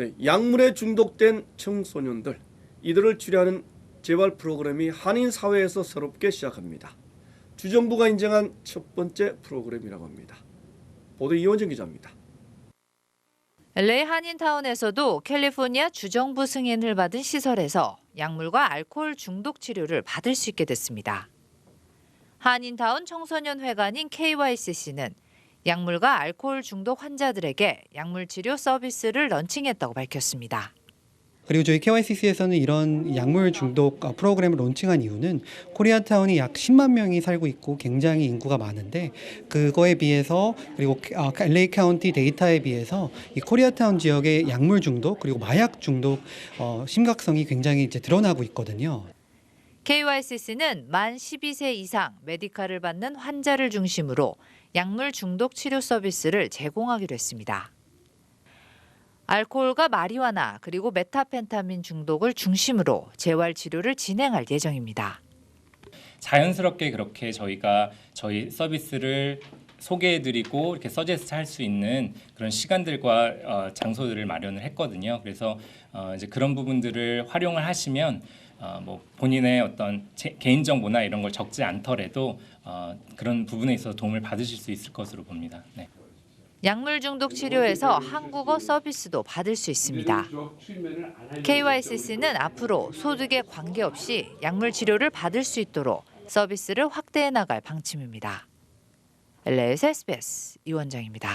네, 약물에 중독된 청소년들 이들을 치료하는 재활 프로그램이 한인 사회에서 새롭게 시작합니다. 주정부가 인정한 첫 번째 프로그램이라고 합니다. 보도 이원정 기자입니다. LA 한인타운에서도 캘리포니아 주정부 승인을 받은 시설에서 약물과 알코올 중독 치료를 받을 수 있게 됐습니다. 한인타운 청소년 회관인 KYCC는 약물과 알코올 중독 환자들에게 약물 치료 서비스를 런칭했다고 밝혔습니다. 그리고 저희 KYCC에서는 이런 약물 중독 어, 프로그램을 론칭한 이유는 코리아타운이 약 10만 명이 살고 있고 굉장히 인구가 많은데 그거에 비해서 그리고 어, LA 카운티 데이터에 비해서 이 코리아타운 지역의 약물 중독 그리고 마약 중독 어, 심각성이 굉장히 이제 드러나고 있거든요. KYCC는 만 12세 이상 메디칼을 받는 환자를 중심으로 약물 중독 치료 서비스를 제공하기로 했습니다. 알코올과 마리화나 그리고 메타펜타민 중독을 중심으로 재활 치료를 진행할 예정입니다. 자연스럽게 그렇게 저희가 저희 서비스를 소개해드리고 이렇게 서제스트 할 수 있는 그런 시간들과 어, 장소들을 마련을 했거든요. 그래서 어, 이제 그런 부분들을 활용을 하시면 어, 뭐 본인의 어떤 제, 개인 정보나 이런 걸 적지 않더라도 어, 그런 부분에 있어서 도움을 받으실 수 있을 것으로 봅니다. 네. 약물 중독 치료에서 한국어 서비스도 받을 수 있습니다. KYCC는 앞으로 소득에 관계없이 약물 치료를 받을 수 있도록 서비스를 확대해 나갈 방침입니다. LA에서 SBS 이원정입니다.